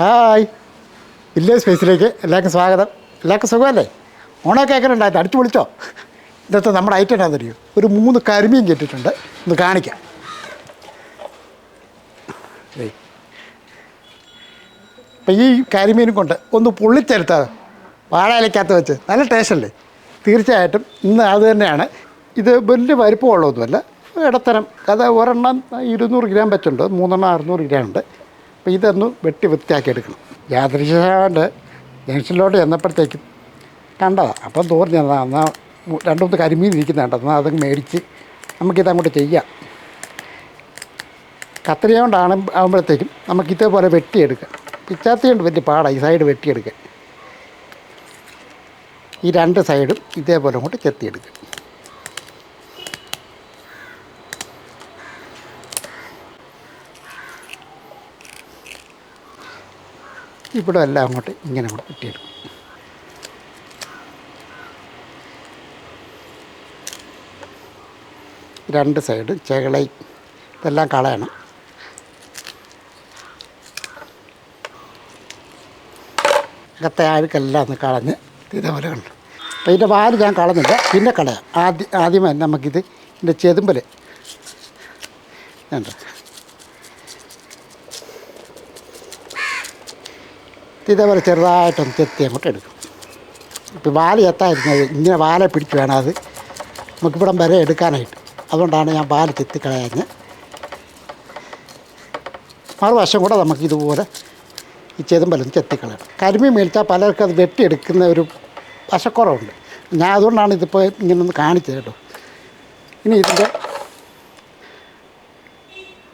Hi. Village സ്പേസിലേക്ക്? എല്ലാവർക്കും സ്വാഗതം. എല്ലാവർക്കും സുഖമല്ലേ? ഓണമൊക്കെ എങ്ങനെ ഉണ്ടായിരുന്നു അടിച്ചു വിളിച്ചോ? ഇന്നത്തെ നമ്മുടെ ഐറ്റം എന്താണെന്ന് അറിയോ? ഒരു മൂന്ന് കരിമീൻ കെട്ടിയിട്ടുണ്ട് ഒന്ന് കാണിക്കാം. അപ്പം ഈ കരിമീനും കൊണ്ട് ഒന്ന് പൊള്ളിച്ചെടുത്താൽ വാഴയിലേക്കകത്ത് വെച്ച് നല്ല ടേസ്റ്റ് അല്ലേ? തീർച്ചയായിട്ടും ഇന്ന് അത് തന്നെയാണ്. ഇത് വലിയ വലിപ്പമുള്ളതൊന്നുമല്ല ഇടത്തരം അത് ഒരെണ്ണം ഇരുന്നൂറ് ഗ്രാം വെച്ചുണ്ട് മൂന്നെണ്ണം അറുന്നൂറ് ഗ്രാം ഉണ്ട്. അപ്പോൾ ഇതൊന്ന് വെട്ടി വൃത്തിയാക്കി എടുക്കണം യാദൃശ്യമായിട്ട് ജംഗ്ഷനിലോട്ട് ചെന്നപ്പോഴത്തേക്കും കണ്ടതാണ് അപ്പം തോന്നിയതാ എന്നാൽ രണ്ടു മൂന്ന് കരിമീൻ ഇരിക്കുന്ന കണ്ടത് എന്നാൽ അത് മേടിച്ച് നമുക്കിത് അങ്ങോട്ട് ചെയ്യാം. കത്രിക കൊണ്ടാണ് ആകുമ്പോഴത്തേക്കും നമുക്ക് ഇതേപോലെ വെട്ടിയെടുക്കാം പിച്ചാത്തി കൊണ്ട് വലിയ പാടാണ് ഈ സൈഡ് വെട്ടിയെടുക്കാൻ ഈ രണ്ട് സൈഡും ഇതേപോലെ അങ്ങോട്ട് ചെത്തിയെടുക്കുക. ഇവിടെ എല്ലാം അങ്ങോട്ട് ഇങ്ങനെ കൂടെ കിട്ടിയെടുക്കും രണ്ട് സൈഡ് ചെകളൈ ഇതെല്ലാം കളയണം. അകത്തെ ആഴ്ക്കെല്ലാം ഒന്ന് കളഞ്ഞ് ഇതേപോലെ കണ്ടു? അപ്പോൾ ഇതിന്റെ വാൽ ഞാൻ കളഞ്ഞില്ല പിന്നെ കളയാം. ആദ്യം ആദ്യമേ തന്നെ നമുക്കിത് ഇതിന്റെ ചെതുമ്പൽ വേണ്ട ഇതേപോലെ ചെറുതായിട്ടൊന്ന് ചെത്തി അങ്ങോട്ട് എടുക്കും. ഇപ്പോൾ വാല എത്തായിരുന്നത് ഇങ്ങനെ വാല പിടിച്ച് വേണം അത് നമുക്കിവിടം വരെ എടുക്കാനായിട്ട്. അതുകൊണ്ടാണ് ഞാൻ വാല തെത്തി കളയാഞ്ഞ്. മറുവശം കൂടെ നമുക്ക് ഇതുപോലെ ഈ ചെതുമ്പലം ചെത്തിക്കളയണം കരിമീൻ മേടിച്ചാൽ പലർക്കും അത് വെട്ടിയെടുക്കുന്ന ഒരു വശക്കുറവുണ്ട്. ഞാൻ അതുകൊണ്ടാണ് ഇതിപ്പോൾ ഇങ്ങനെ ഒന്ന് കാണിച്ചത് കേട്ടോ. ഇനി ഇതിന്റെ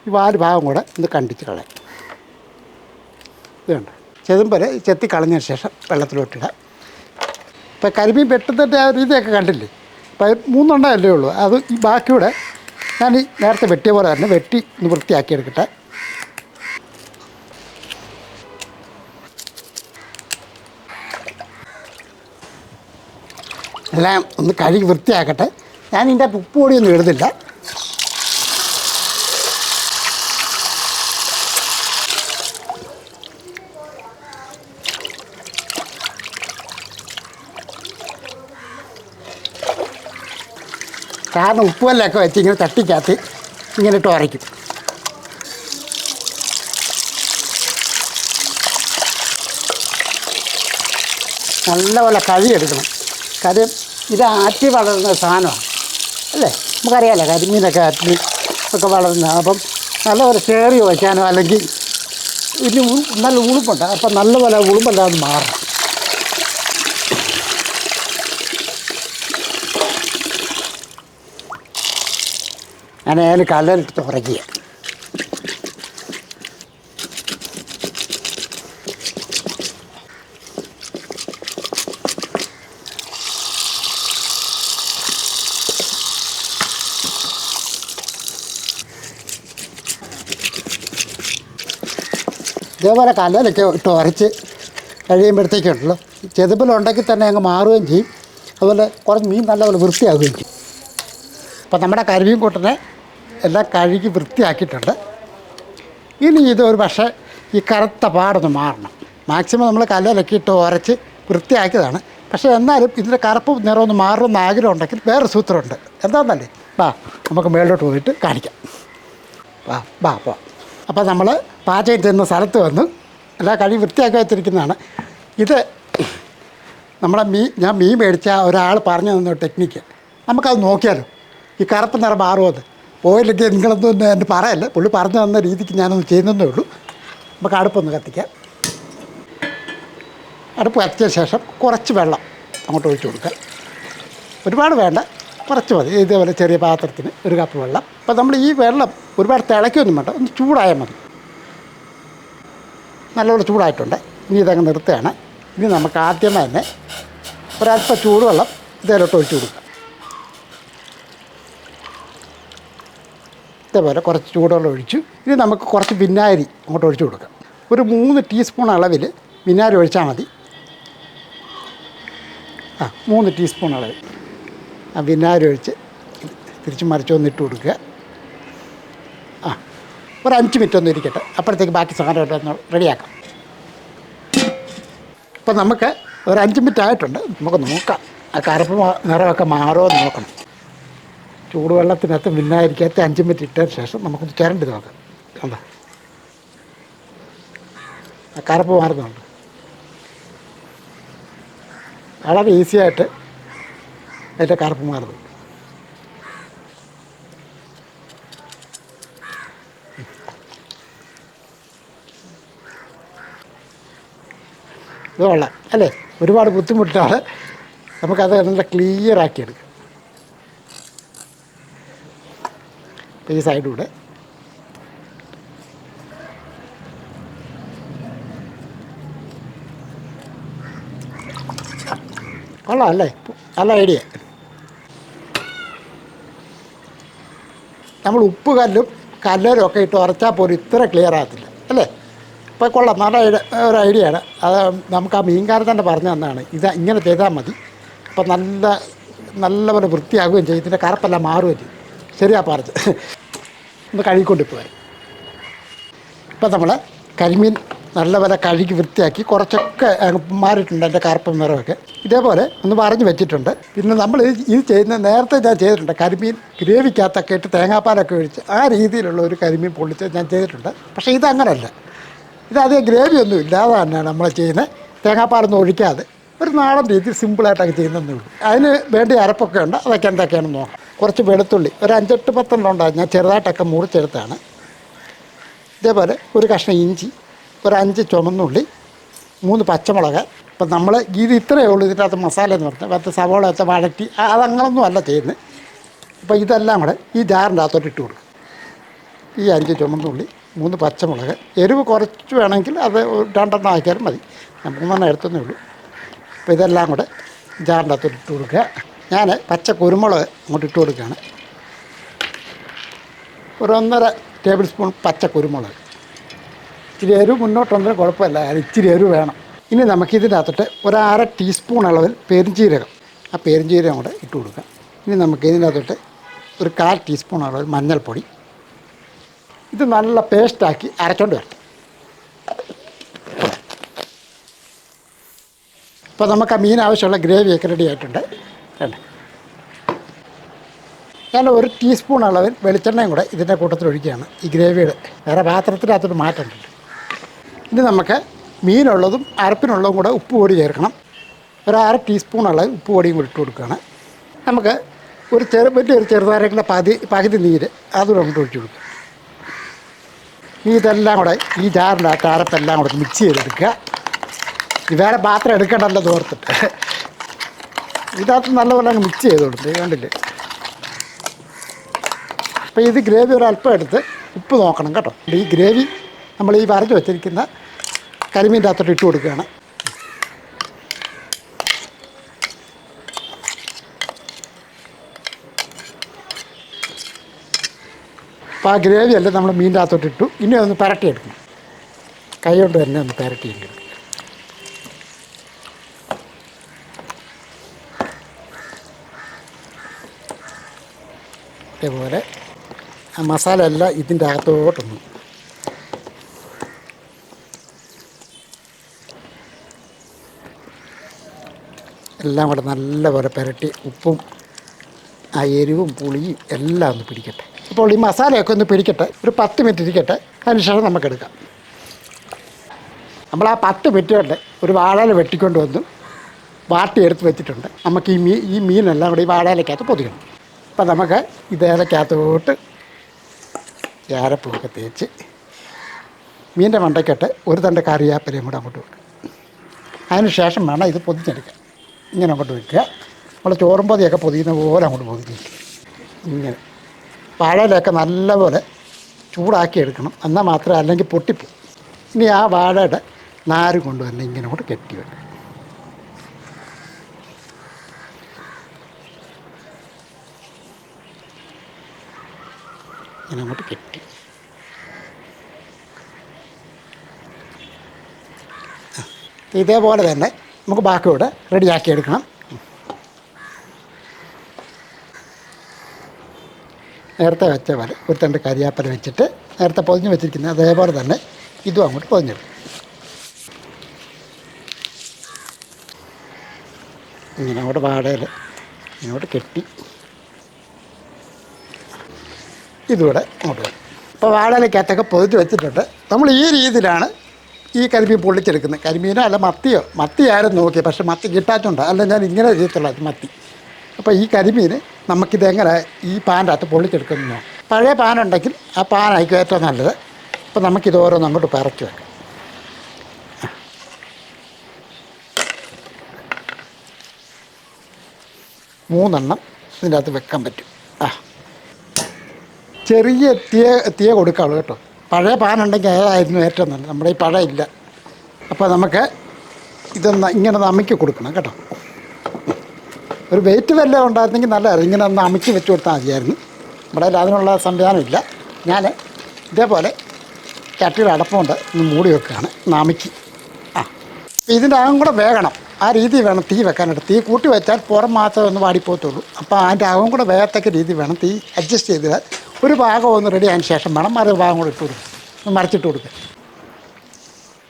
ഈ വാൽ ഭാഗം കൂടെ ഒന്ന് കണ്ടിച്ച് കളയാം. ഇത് കണ്ടോ? ചെതുമ്പൽ ചെത്തി കളഞ്ഞതിന് ശേഷം വെള്ളത്തിലോട്ടിടുക. ഇപ്പം കരിമീൻ വെട്ടുന്നതിന്റെ ആ രീതിയൊക്കെ കണ്ടില്ലേ? ഇപ്പം മൂന്നെണ്ണമല്ലേ ഉള്ളൂ. അത് ഈ ബാക്കിയൂടെ ഞാൻ ഈ നേരത്തെ വെട്ടിയ പോലെ തന്നെ വെട്ടി ഒന്ന് വൃത്തിയാക്കി എടുക്കട്ടെ. എല്ലാം ഒന്ന് കഴുകി വൃത്തിയാക്കട്ടെ. ഞാൻ ഇതിന്റെ ഉപ്പ് പൊടിയൊന്നും ഇടുന്നില്ല. കാരണം ഉപ്പുവെല്ലാമൊക്കെ വെച്ച് ഇങ്ങനെ തട്ടിക്കകത്ത് ഇങ്ങനെ ഇട്ട് ഉരയ്ക്കും. നല്ലപോലെ കഴുകിയെടുക്കണം കാര്യം ഇത് ആറ്റി വളരുന്ന സാധനമാണ്. അല്ലേ? നമുക്കറിയാമല്ലോ കരിമീനൊക്കെ ആറ്റി ഒക്കെ വളരുന്ന അപ്പം നല്ലപോലെ ചേറി വയ്ക്കാനോ അല്ലെങ്കിൽ ഇതിന് നല്ല ഉളുപ്പുണ്ട്. അപ്പം നല്ലപോലെ ഉളുമ്പല്ലാതെ മാറണം ഞാൻ അതിൽ കല്ലറിട്ട് ഉറക്കുക ഇതേപോലെ കല്ലലൊക്കെ ഇട്ട് ഉരച്ച് കഴിയുമ്പോഴത്തേക്കുണ്ടല്ലോ. ചെതുപ്പിലുണ്ടെങ്കിൽ തന്നെ അങ്ങ് മാറുകയും ചെയ്യും. അതുപോലെ കുറച്ച് മീൻ നല്ലപോലെ വൃത്തിയാകുകയും ചെയ്യും. അപ്പോൾ നമ്മുടെ കരിമീൻ കൂട്ടനെ എല്ലാം കഴുകി വൃത്തിയാക്കിയിട്ടുണ്ട്. ഇനി ഇത് ഒരു പക്ഷേ ഈ കറുത്ത പാടൊന്ന് മാറണം. മാക്സിമം നമ്മൾ കല്ലിലക്കിയിട്ട് ഉരച്ച് വൃത്തിയാക്കിയതാണ്. പക്ഷേ എന്നാലും ഇതിന്റെ കറുപ്പ് നിറമൊന്ന് മാറണമെന്ന് ആഗ്രഹം ഉണ്ടെങ്കിൽ വേറെ സൂത്രമുണ്ട്. എന്താണെന്നല്ലേ വാ നമുക്ക് മേളിലോട്ട് പോയിട്ട് കാണിക്കാം. വാ വാ വാ. അപ്പോൾ നമ്മൾ പാചകം ചെയ്യുന്ന സ്ഥലത്ത് വന്ന് എല്ലാ കഴി വൃത്തിയാക്കി വെച്ചിരിക്കുന്നതാണ് ഇത് നമ്മളെ മീൻ ഞാൻ മീൻ മേടിച്ച ഒരാൾ പറഞ്ഞു തന്ന ടെക്നിക്ക്. നമുക്കത് നോക്കിയാലോ? ഈ കറുപ്പ് നിറം മാറുമത് പോയില്ലെങ്കിൽ നിങ്ങളൊന്നും എന്റെ പറയല്ല. പുള്ളി പറഞ്ഞു തന്ന രീതിക്ക് ഞാനൊന്ന് ചെയ്യുന്നതേ ഉള്ളൂ. നമുക്ക് അടുപ്പൊന്ന് കത്തിക്കാം. അടുപ്പ് കത്തിച്ച ശേഷം കുറച്ച് വെള്ളം അങ്ങോട്ട് ഒഴിച്ചു കൊടുക്കുക ഒരുപാട് വേണ്ട. കുറച്ച് മതി. ഇതേപോലെ ചെറിയ പാത്രത്തിന് ഒരു കപ്പ് വെള്ളം. അപ്പോൾ നമ്മൾ ഈ വെള്ളം ഒരുപാട് തിളയ്ക്കൊന്നും വേണ്ട. ഒന്ന് ചൂടായാൽ മതി. നല്ലപോലെ ചൂടായിട്ടുണ്ട്. ഇനി ഇതങ്ങ് നിർത്തുകയാണ്. ഇനി നമുക്ക് ആദ്യമേ തന്നെ ഒരല്പം ചൂടുവെള്ളം ഇതേലോട്ട് ഒഴിച്ചു കൊടുക്കുക ഇതേപോലെ കുറച്ച് ചൂടുവെള്ളം ഒഴിച്ചു. ഇനി നമുക്ക് കുറച്ച് വിനാഗിരി അങ്ങോട്ട് ഒഴിച്ചു കൊടുക്കാം. ഒരു മൂന്ന് ടീസ്പൂൺ അളവിൽ വിനാഗിരി ഒഴിച്ചാൽ മതി. ആ മൂന്ന് ടീസ്പൂൺ അളവിൽ. ആ വിനാഗിരി ഒഴിച്ച് തിരിച്ച് മറിച്ച് ഇട്ട് കൊടുക്കുക. ആ ഒരു അഞ്ച് മിനിറ്റ് ഒന്ന് ഇരിക്കട്ടെ. അപ്പോഴത്തേക്ക് ബാക്കി സാധനം റെഡിയാക്കാം. അപ്പോൾ നമുക്ക് ഒരു അഞ്ച് മിനിറ്റ് ആയിട്ടുണ്ട്. നമുക്ക് നോക്കാം. ആ കറുപ്പ് നിറമൊക്കെ മാറുമോ എന്ന് നോക്കണം. ചൂടുവെള്ളത്തിനകത്ത് മിന്നായിരിക്കാത്ത അഞ്ച് മിനിറ്റ് ഇട്ടതിന് ശേഷം നമുക്കൊന്ന് ചിരണ്ടി നോക്കാം. കണ്ടോ? ആ കറുപ്പ് മാറുന്നുണ്ട്. വളരെ ഈസി ആയിട്ട് അതിന്റെ കറുപ്പ് മാറുന്നു ഇത് കൊള്ളാം. അല്ലേ? ഒരുപാട് ബുദ്ധിമുട്ടാണ്. നമുക്കത് നല്ല ക്ലിയർ ആക്കിയെടുക്കാം. ഈ സൈഡിലൂടെ. കൊള്ളാം അല്ലേ? നല്ല ഐഡിയ. നമ്മൾ ഉപ്പ് കല്ലും കല്ലരും ഒക്കെ ഇട്ട് ഉറച്ചാൽ പോലും ഇത്ര ക്ലിയർ ആകത്തില്ല. അല്ലേ? ഇപ്പോൾ കൊള്ളാം. നല്ല ഐഡിയ ഒരു ഐഡിയ ആണ്. അത് നമുക്ക് ആ മീൻകാരൻ തന്നെ പറഞ്ഞു തന്നാണ് ഇത് ഇങ്ങനെ ചെയ്താൽ മതി. അപ്പോൾ നല്ല നല്ലപോലെ വൃത്തിയാകുകയും ചെയ്യും. ഇതിന്റെ കറുപ്പെല്ലാം മാറുകയും ചെയ്യും. ശരിയാ പറഞ്ഞത് ഒന്ന് കഴുകിക്കൊണ്ട് പോകാൻ ഇപ്പം നമ്മൾ കരിമീൻ നല്ലപോലെ കഴുകി വൃത്തിയാക്കി കുറച്ചൊക്കെ മാറിയിട്ടുണ്ട് എന്റെ കറുപ്പ് നിറമൊക്കെ ഇതേപോലെ ഒന്ന് പറഞ്ഞു വെച്ചിട്ടുണ്ട്. പിന്നെ നമ്മൾ ഇത് ചെയ്യുന്ന നേരത്തെ ഞാൻ ചെയ്തിട്ടുണ്ട്. കരിമീൻ ഗ്രേവിക്കകത്തൊക്കെ ഇട്ട് തേങ്ങാപ്പാലൊക്കെ ഒഴിച്ച് ആ രീതിയിലുള്ള ഒരു കരിമീൻ പൊള്ളിച്ച് ഞാൻ ചെയ്തിട്ടുണ്ട്. പക്ഷേ ഇതങ്ങനല്ല ഇത് അധികം ഗ്രേവി ഒന്നും ഇല്ലാതെ തന്നെയാണ് നമ്മൾ ചെയ്യുന്നത്. തേങ്ങാപ്പാലൊന്നും ഒഴിക്കാതെ ഒരു നാടൻ രീതിയിൽ സിമ്പിളായിട്ടൊക്കെ ചെയ്യുന്നതേ ഉള്ളൂ. അതിന് വേണ്ടി അരപ്പൊക്കെ ഉണ്ട്? അതൊക്കെ എന്തൊക്കെയാണെന്ന് നോക്കാം. കുറച്ച് വെളുത്തുള്ളി ഒരു അഞ്ചെട്ട് പത്തെണ്ണം ഉണ്ടാകും ഞാൻ ചെറുതായിട്ടൊക്കെ മുറിച്ചെടുത്താണ്. ഇതേപോലെ ഒരു കഷ്ണം ഇഞ്ചി ഒരു അഞ്ച് ചുമന്നുള്ളി മൂന്ന് പച്ചമുളക്. ഇപ്പം നമ്മൾ ഇത് ഇത്രയേ ഉള്ളൂ ഇതിന്റെ അകത്ത് മസാല എന്ന് പറഞ്ഞാൽ പത്ത് സവോള വെച്ച വഴറ്റി അതങ്ങനൊന്നും അല്ല ചെയ്യുന്നത്. അപ്പോൾ ഇതെല്ലാം കൂടെ ഈ ജാറിന്റെ അകത്തോട്ട് ഇട്ട് കൊടുക്കും. ഈ അഞ്ച് ചുമന്നുള്ളി മൂന്ന് പച്ചമുളക്. എരിവ് കുറച്ച് വേണമെങ്കിൽ അത് രണ്ടെണ്ണം ആക്കിയാലും മതി. മൂന്നെണ്ണം എടുത്തതേ ഉള്ളൂ. അപ്പോൾ ഇതെല്ലാം കൂടെ ജാറിന്റെ അകത്തോട്ട് ഇട്ട് കൊടുക്കുക. ഞാൻ പച്ച കുരുമുളക് അങ്ങോട്ട് ഇട്ട് കൊടുക്കുകയാണ്. ഒരു ഒന്നര ടേബിൾ സ്പൂൺ പച്ച കുരുമുളക്. ഇച്ചിരി എരിവ് മുന്നോട്ടൊന്നും കുഴപ്പമില്ല അത് ഇച്ചിരി എരിവ് വേണം. ഇനി നമുക്ക് ഇതിനകത്തോട്ട് ഒരു ടീസ്പൂൺ അളവിൽ പെരിഞ്ചീരകം. ആ പെരിഞ്ചീരകം കൂടെ ഇട്ട് കൊടുക്കാം. ഇനി നമുക്ക് ഇതിനകത്തോട്ട് ഒരു കാൽ ടീസ്പൂൺ അളവിൽ മഞ്ഞൾപ്പൊടി. ഇത് നല്ല പേസ്റ്റാക്കി അരച്ചോണ്ട് വരട്ടെ ഇപ്പോൾ നമുക്ക് ആ മീൻ ആവശ്യമുള്ള ഗ്രേവിയൊക്കെ റെഡി ആയിട്ടുണ്ട്. കണ്ടേ ഞാൻ ഒരു ടീസ്പൂൺ അളവിൽ വെളിച്ചെണ്ണയും കൂടെ ഇതിന്റെ കൂട്ടത്തിൽ ഒഴിക്കുകയാണ്. ഈ ഗ്രേവിയുടെ വേറെ പാത്രത്തിനകത്തൊരു മാറ്റമുണ്ട് ഇനി നമുക്ക് മീനുള്ളതും അരപ്പിനുള്ളതും കൂടെ ഉപ്പ് പൊടി ചേർക്കണം. ഒരു അര ടീസ്പൂൺ അളവ് ഉപ്പ് പൊടിയും കൂടി ഇട്ട് കൊടുക്കുകയാണ്. നമുക്ക് ഒരു ചെറു വലിയൊരു ചെറുതാരങ്ങളുടെ പകുതി പകുതി നീര് അതുകൂടെ അങ്ങോട്ട് ഒഴിച്ചു കൊടുക്കുക ഇതെല്ലാം കൂടെ ഈ ജാറിന്റെ ആ അരപ്പെല്ലാം കൂടെ മിക്സ് ചെയ്തെടുക്കുക. വേറെ പാത്രം എടുക്കണ്ടല്ലോ തോർത്തിട്ട് ഇതിനകത്ത് നല്ലപോലെ അങ്ങ് മിക്സ് ചെയ്ത് കൊടുത്തു കണ്ടില്ലേ? അപ്പോൾ ഇത് ഗ്രേവി ഒരു അല്പം എടുത്ത് ഉപ്പ് നോക്കണം കേട്ടോ. ഈ ഗ്രേവി നമ്മൾ ഈ വരച്ച് വെച്ചിരിക്കുന്ന കരിമീന്റെ അകത്തോട്ട് ഇട്ട് കൊടുക്കുകയാണ്. അപ്പോൾ ആ ഗ്രേവി എല്ലാം നമ്മൾ മീന്റെ അകത്തോട്ട് ഇട്ടു. ഇനി ഒന്ന് പുരട്ടിയെടുക്കണം. കൈ കൊണ്ട് തന്നെ ഒന്ന് പുരട്ടിയെടുക്കണം. ഇതേപോലെ. ആ മസാല എല്ലാം ഇതിന്റെ അകത്തോട്ടൊന്നും. എല്ലാം കൂടെ നല്ലപോലെ പുരട്ടി ഉപ്പും ആ എരിവും പുളിയും എല്ലാം ഒന്ന് പിടിക്കട്ടെ. അപ്പോൾ ഈ മസാലയൊക്കെ ഒന്ന് പിടിക്കട്ടെ. ഒരു പത്ത് മിനിറ്റ് ഇരിക്കട്ടെ. അതിനുശേഷം നമുക്കെടുക്കാം നമ്മൾ ആ പത്ത് മിനിറ്റ് കൊണ്ട് ഒരു വാഴയില വെട്ടിക്കൊണ്ട് വന്നു വാട്ടി എടുത്ത് വെച്ചിട്ടുണ്ട്. നമുക്ക് ഈ മീൻ ഈ മീനെല്ലാം കൂടി ഈ വാഴയിലക്കകത്ത് പൊതിക്കണം അപ്പം നമുക്ക് ഇതേലക്കകത്തോട്ട് ഞാരപ്പൂവൊക്കെ തേച്ച് മീന്റെ മണ്ടയ്ക്കിട്ട് ഒരു തണ്ട് കറിയാപ്പലയും കൂടെ അങ്ങോട്ട് വെക്കുക അതിന് ശേഷം വേണം ഇത് പൊതിഞ്ഞെടുക്കാൻ. ഇങ്ങനെ അങ്ങോട്ട് വെക്കുക. നമ്മൾ ചോറും പൊതിയൊക്കെ പൊതിയുന്ന പോലെ അങ്ങോട്ട് പൊതിഞ്ഞ് ഇങ്ങനെ. വാഴയിലൊക്കെ നല്ലപോലെ ചൂടാക്കി എടുക്കണം. എന്നാൽ മാത്രമേ അല്ലെങ്കിൽ പൊട്ടിപ്പോവും. ഇനി ആ വാഴയുടെ നാര് കൊണ്ടുവന്നെ ഇങ്ങനെ അങ്ങോട്ട് കെട്ടി വെക്കുക. ഇങ്ങനെ അങ്ങോട്ട് കെട്ടി ഇതേപോലെ തന്നെ നമുക്ക് ബാക്കിയോടെ റെഡിയാക്കി എടുക്കണം. നേരത്തെ വെച്ച പോലെ ഒരു തണ്ട് കരിയാപ്പല വെച്ചിട്ട് നേരത്തെ പൊതിഞ്ഞ് വെച്ചിരിക്കുന്ന അതേപോലെ തന്നെ ഇതും അങ്ങോട്ട് പൊതിഞ്ഞെടുക്കും ഇങ്ങനെ അങ്ങോട്ട് വാടയിൽ ഇങ്ങോട്ട് കെട്ടി. ഇതുകൂടെ അങ്ങോട്ട് വരും. ഇപ്പോൾ വാടയിലേക്കകത്തൊക്കെ പൊതിച്ച് വെച്ചിട്ടുണ്ട്. നമ്മൾ ഈ രീതിയിലാണ് ഈ കരിമീൻ പൊള്ളിച്ചെടുക്കുന്നത്. കരിമീനോ അല്ല മത്തിയോ? മത്തി ആരും നോക്കി പക്ഷെ മത്തി കിട്ടാറ്റുണ്ട്. അല്ല ഞാൻ ഇങ്ങനെ ചെയ്യത്തുള്ള മത്തി. അപ്പോൾ ഈ കരിമീൻ നമുക്കിതെങ്ങനെ ഈ പാന്റെ അകത്ത് പൊള്ളിച്ചെടുക്കുന്നു? പഴയ പാനുണ്ടെങ്കിൽ ആ പാനായിരിക്കും ഏറ്റവും നല്ലത്. അപ്പോൾ നമുക്കിത് ഓരോന്ന് അങ്ങോട്ട് പറക്കി വെക്കാം. മൂന്നെണ്ണം ഇതിന്റെ അകത്ത് വെക്കാൻ പറ്റും. ചെറിയ തീയ തീയ കൊടുക്കാവുള്ളൂ കേട്ടോ. പഴയ പാനുണ്ടെങ്കിൽ അതായിരുന്നു ഏറ്റവും നല്ലത്? നമ്മുടെ ഈ പഴ ഇല്ല. അപ്പോൾ നമുക്ക് ഇതൊന്ന് ഇങ്ങനെ ഒന്ന് കൊടുക്കണം കേട്ടോ. ഒരു വെയിറ്റ് വല്ലതും ഉണ്ടായിരുന്നെങ്കിൽ നല്ലതായിരുന്നു. ഇങ്ങനെ ഒന്ന് അമിക്കി വെച്ച് കൊടുത്താൽ മതിയായിരുന്നു. ഇവിടെ അതിനുള്ള സംവിധാനമില്ല ഞാൻ ഇതേപോലെ ചട്ടിയുടെ അടപ്പമുണ്ട് ഒന്ന് മൂടി വെക്കുകയാണ്. നമുക്ക് ആ. ഇതിന്റെ അകം കൂടെ വേകണം. ആ രീതി വേണം തീ വെക്കാനായിട്ട്. തീ കൂട്ടി വെച്ചാൽ പുറം മാത്രമേ ഒന്ന് വാടിപ്പോത്തുള്ളൂ അപ്പോൾ അതിന്റെ അകം കൂടെ വേകത്തക്ക രീതി വേണം. തീ അഡ്ജസ്റ്റ് ചെയ്ത് ഒരു ഭാഗം ഒന്ന് റെഡി ആയതിന് ശേഷം വേണം മറു ഭാഗം കൂടെ ഇട്ട് കൊടുക്കുക മറിച്ചിട്ട് കൊടുക്കുക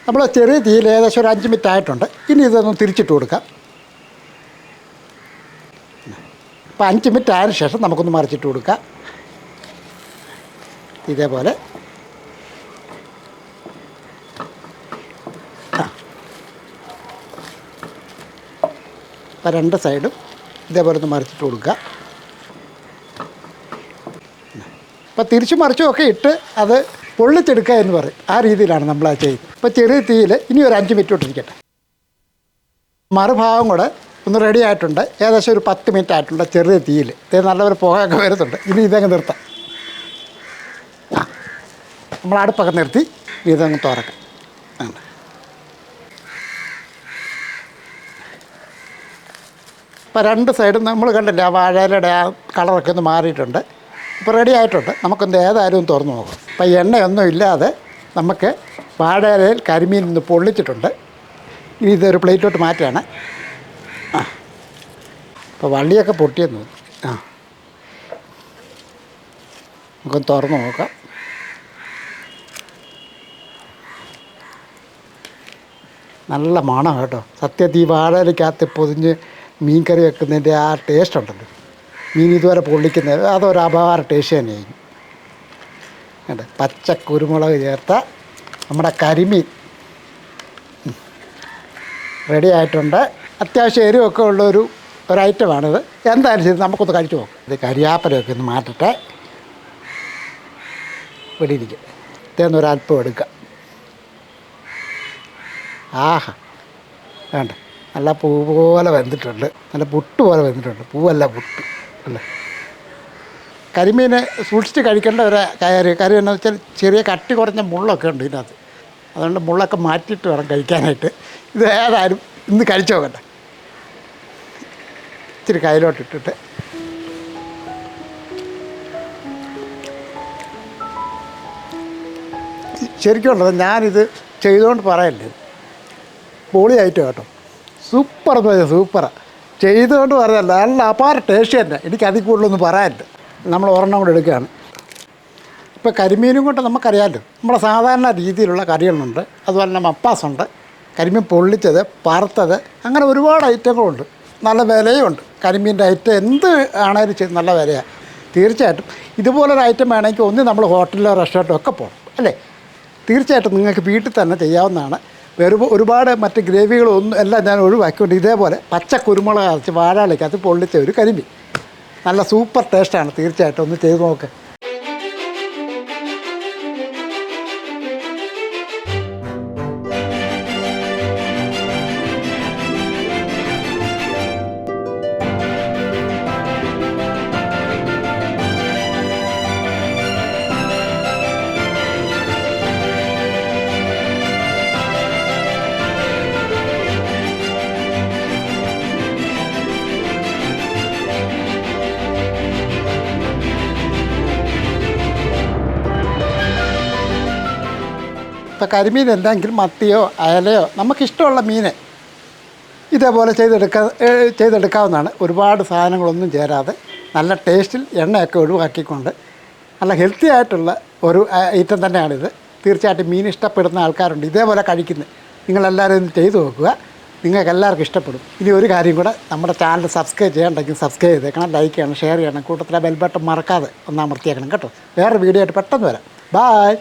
നമ്മൾ ചെറിയ തീയിൽ ഏകദേശം ഒരു അഞ്ച് മിനിറ്റ് ആയിട്ടുണ്ട്. ഇനി ഇതൊന്ന് തിരിച്ചിട്ട് കൊടുക്കാം. അപ്പോൾ അഞ്ച് മിനിറ്റ് ആയതിനു ശേഷം നമുക്കൊന്ന് മറിച്ചിട്ട് കൊടുക്കാം. ഇതേപോലെ. രണ്ട് സൈഡും ഇതേപോലെ ഒന്ന് മറിച്ചിട്ട് കൊടുക്കുക അപ്പോൾ തിരിച്ചു മറിച്ചും ഒക്കെ ഇട്ട് അത് പൊള്ളിച്ചെടുക്കുക എന്ന് പറയും. ആ രീതിയിലാണ് നമ്മൾ ആ ചെയ്യുന്നത്. അപ്പോൾ ചെറിയ തീയിൽ ഇനി ഒരു അഞ്ച് മിനിറ്റ് ഇട്ടിരിക്കട്ടെ. മറുഭാഗം കൂടെ ഒന്ന് റെഡി ആയിട്ടുണ്ട്. ഏകദേശം ഒരു പത്ത് മിനിറ്റ് ആയിട്ടുണ്ട് ചെറിയ തീയിൽ. ഇത് നല്ലൊരു പുകയൊക്കെ വരുന്നുണ്ട്. ഇനി ഇതങ്ങ് നിർത്താം. നമ്മൾ അടുപ്പൊക്കെ നിർത്തി ഇതങ്ങ് തുറക്കാം. അപ്പോൾ രണ്ട് സൈഡും നമ്മൾ കണ്ടില്ല ആ വാഴയിലയുടെ ആ കളറൊക്കെ ഒന്ന് മാറിയിട്ടുണ്ട്. ഇപ്പോൾ റെഡി ആയിട്ടുണ്ട്. നമുക്കൊന്ന് ഏതായാലും തുറന്നു നോക്കാം. അപ്പോൾ എണ്ണയൊന്നും ഇല്ലാതെ നമുക്ക് വാഴയിലയിൽ കരിമീൻ ഒന്ന് പൊള്ളിച്ചിട്ടുണ്ട്. ഇനി ഇതൊരു പ്ലേറ്റിലോട്ട് മാറ്റുകയാണ് ആ. അപ്പോൾ വള്ളിയൊക്കെ പൊട്ടിയെന്ന് ആ. നമുക്കൊന്ന് തുറന്നു നോക്കാം. നല്ല മണം കേട്ടോ. സത്യത്തിൽ ഈ വാഴയിലേക്കകത്ത് പൊതിഞ്ഞ് മീൻ കറി വെക്കുന്നതിന്റെ ആ ടേസ്റ്റ് ഉണ്ടല്ലോ. മീൻ ഇതുവരെ പൊള്ളിക്കുന്നത് അതൊരു അപാര ടേസ്റ്റ് തന്നെയായിരുന്നു കേട്ടോ പച്ച കുരുമുളക് ചേർത്ത നമ്മുടെ കരിമീൻ. റെഡി ആയിട്ടുണ്ട്. അത്യാവശ്യം എരിവൊക്കെ ഉള്ളൊരു ഒരു ഐറ്റമാണിത് എന്തായാലും ശരി നമുക്കൊന്ന് കഴിച്ചു പോകും ഇത് കരിയാപ്പലൊക്കെ ഒന്ന് മാറ്റട്ടെ. വെടിയിരിക്കും ഇരിക്കും. ഒരു എടുക്കാം. ആഹാ. വേണ്ട നല്ല പൂ പോലെ വെന്തിട്ടുണ്ട് നല്ല പുട്ട് പോലെ വെന്തിട്ടുണ്ട് പൂവല്ല പുട്ട്. അല്ലേ? കരിമീനെ സൂക്ഷിച്ച് കഴിക്കേണ്ട ഒരു കാര്യം കാര്യം എന്ന് വെച്ചാൽ ചെറിയ കട്ടി കുറഞ്ഞ മുള്ളൊക്കെ ഉണ്ട് ഇതിനകത്ത്. അതുകൊണ്ട് മുള്ളൊക്കെ മാറ്റിയിട്ട് വേണം കഴിക്കാനായിട്ട്. ഇത് ഏതായാലും ഇന്ന് കഴിച്ചു നോക്കട്ടെ. ഇച്ചിരി കയ്യിലോട്ടിട്ടിട്ട് ശരിക്കും ഉള്ളത് ഞാനിത് ചെയ്തുകൊണ്ട് പറയല്ലേ? പൊളിയായിട്ട് കേട്ടോ. സൂപ്പർ സൂപ്പറാണ് ചെയ്തുകൊണ്ട് പറഞ്ഞല്ല നല്ല അപാര ടേസ്റ്റ് തന്നെ. എനിക്ക് അതിൽ കൂടുതലൊന്നും പറയാനില്ല. നമ്മൾ ഒരെണ്ണം കൂടെ എടുക്കുകയാണ്. ഇപ്പോൾ കരിമീനും കൊണ്ട് നമുക്കറിയാമല്ലോ. നമ്മുടെ സാധാരണ രീതിയിലുള്ള കറികളുണ്ട്. അതുപോലെ തന്നെ മപ്പാസുണ്ട് കരിമീൻ പൊള്ളിച്ചത് പറത്തത് അങ്ങനെ ഒരുപാട് ഐറ്റങ്ങളുണ്ട്. നല്ല വിലയുമുണ്ട് കരിമീന്റെ ഐറ്റം എന്ത് ചെയ്ത് നല്ല വിലയാണ് തീർച്ചയായിട്ടും ഇതുപോലൊരു ഐറ്റം വേണമെങ്കിൽ ഒന്ന് നമ്മൾ ഹോട്ടലിലോ റെസ്റ്റോറന്റോ ഒക്കെ പോകണം. അല്ലേ? തീർച്ചയായിട്ടും നിങ്ങൾക്ക് വീട്ടിൽ തന്നെ ചെയ്യാവുന്നതാണ്. ഒരുപാട് മറ്റ് ഗ്രേവികളൊന്നും എല്ലാം ഞാൻ ഒഴിവാക്കിക്കൊണ്ട് ഇതേപോലെ പച്ച കുരുമുളക് അരച്ച് വാഴാളിക്കകത്ത് പൊള്ളിച്ച ഒരു കരിമീൻ. നല്ല സൂപ്പർ ടേസ്റ്റാണ് തീർച്ചയായിട്ടും ഒന്ന് ചെയ്ത് നോക്ക്. കരിമീൻ എന്തെങ്കിലും മത്തിയോ അയലയോ നമുക്കിഷ്ടമുള്ള മീൻ ഇതേപോലെ ചെയ്തെടുക്ക ചെയ്തെടുക്കാവുന്നതാണ്. ഒരുപാട് സാധനങ്ങളൊന്നും ചേരാതെ നല്ല ടേസ്റ്റിൽ എണ്ണയൊക്കെ ഒഴിവാക്കിക്കൊണ്ട് നല്ല ഹെൽത്തി ആയിട്ടുള്ള ഒരു ഐറ്റം തന്നെയാണിത്. തീർച്ചയായിട്ടും മീൻ ഇഷ്ടപ്പെടുന്ന ആൾക്കാരുണ്ട്. ഇതേപോലെ കഴിക്കുന്നത് നിങ്ങളെല്ലാവരും ഇത് ചെയ്തു നോക്കുക. നിങ്ങൾക്ക് എല്ലാവർക്കും ഇഷ്ടപ്പെടും. ഇനി ഒരു കാര്യം കൂടെ നമ്മുടെ ചാനൽ സബ്സ്ക്രൈബ് ചെയ്യണ്ടെങ്കിൽ സബ്സ്ക്രൈബ് ചെയ്തേക്കണം ലൈക്ക് ചെയ്യണം ഷെയർ ചെയ്യണം. കൂട്ടത്തിലെ ബെൽ ബട്ടൺ മറക്കാതെ ഒന്ന് അമർത്തിയേക്കണം കേട്ടോ. വേറെ വീഡിയോ ആയിട്ട് പെട്ടെന്ന് വരാം. ബായ്.